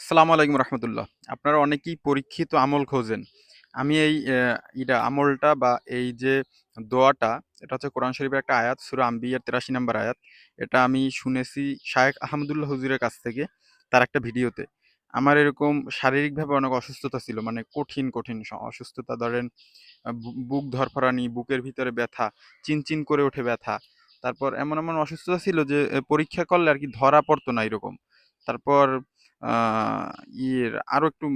আসসালামু আলাইকুম রহমতুল্লাহ। আপনারা অনেকেই পরীক্ষিত আমল খোঁজেন। আমি এই ইটা আমলটা বা এই যে দোয়াটা, এটা হচ্ছে কোরআন শরীফের একটা আয়াত, সুরা আম্বিয়ার তেরাশি নম্বর আয়াত। এটা আমি শুনেছি শায়েখ আহমদুল্লাহ হুজুরের কাছ থেকে তার একটা ভিডিওতে। আমার এরকম শারীরিকভাবে অনেক অসুস্থতা ছিল মানে কঠিন কঠিন অসুস্থতা ধরেন বুক ধরফরানি, বুকের ভিতরে ব্যথা, চিনচিন করে ওঠে ব্যথা। তারপর এমন এমন অসুস্থতা ছিল যে পরীক্ষা করলে আর কি ধরা পড়তো না এরকম। তারপর ইয়ের আরও একটু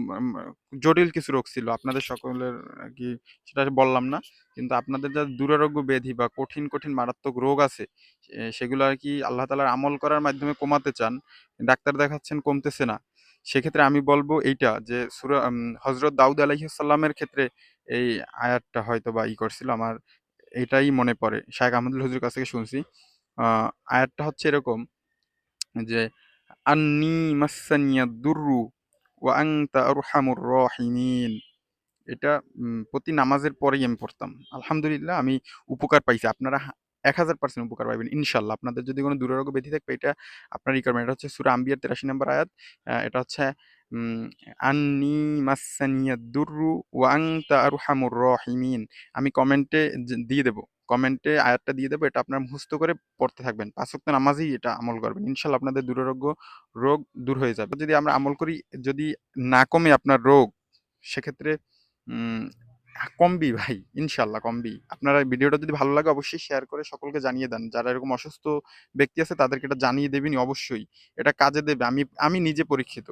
জটিল কিছু রোগ ছিল। আপনাদের সকলের আর কি সেটা বললাম না। কিন্তু আপনাদের যা দুরারোগ্য ব্যাধি বা কঠিন কঠিন মারাত্মক রোগ আছে সেগুলো আর কি আল্লাহ তাআলার আমল করার মাধ্যমে কমাতে চান, ডাক্তার দেখাচ্ছেন কমতেছে না। সেক্ষেত্রে আমি বলব এইটা যে, সুরা হজরত দাউদ আলাইহিসসালামের ক্ষেত্রে এই আয়াতটা হয়তো বা ই করছিল, আমার এটাই মনে পড়ে। শায়েখ আহমদুল হুজুরের কাছ থেকে শুনছি। আয়াতটা হচ্ছে এরকম যে আন্নি মাসানিয়া দুররু ওয়া আনতা আরহামুর রাহিমিন এটা প্রতি নামাজের পরেই আমি পড়তাম। আলহামদুলিল্লাহ, আমি উপকার পাইছি। আপনারা এক হাজার পার্সেন্ট উপকার পাইবেন, ইনশাল্লাহ। আপনাদের যদি কোনো দুরারোগ্য ব্যাধি থাকবে, এটা আপনার করবেন। এটা হচ্ছে সুরা আম্বিয়ার তেরাশি নম্বর আয়াত। এটা হচ্ছে আন্নি মাসানিয়া দুররু ওয়া আনতা আরহামুর রাহিমিন। আমি কমেন্টে দিয়ে দেবো। কমেন্টে আয়াতটা দিয়ে দেবো, এটা আপনার মুখস্থ করে পড়তে থাকবেন। পাঁচ ওয়াক্ত নামাজেই এটা আমল করবেন। ইনশাল্লাহ আপনাদের দুরারোগ্য রোগ দূর হয়ে যাবে। যদি আমরা আমল করি, যদি না কমে আপনার রোগ, সেক্ষেত্রে কমবি ভাই ইনশাল্লাহ কমবি। আপনারা ভিডিওটা যদি ভালো লাগে অবশ্যই শেয়ার করে সকলকে জানিয়ে দেন। যারা এরকম অসুস্থ ব্যক্তি আছে, তাদেরকে এটা জানিয়ে দেবেনি অবশ্যই। এটা কাজে দেবে। আমি আমি নিজে পরীক্ষিত।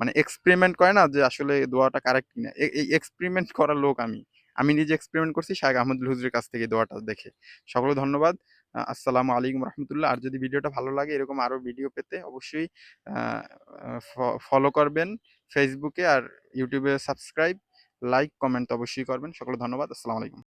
মানে এক্সপেরিমেন্ট করে না যে আসলে দোয়াটা কারেক্ট কিনা। এক্সপেরিমেন্ট করার লোক আমি। আমি নিজে এক্সপেরিমেন্ট করছি শাহেখ আহমদুল হুজুরের কাছ থেকে দোয়াটা দেখে। সকলে ধন্যবাদ। আসসালামু আলাইকুম রহমতুল্লাহ। আর যদি ভিডিওটা ভালো লাগে, এরকম আরও ভিডিও পেতে অবশ্যই ফলো করবেন ফেসবুকে আর ইউটিউবে সাবস্ক্রাইব লাইক কমেন্ট অবশ্যই করবেন। সকলে ধন্যবাদ। আসসালামু আলাইকুম।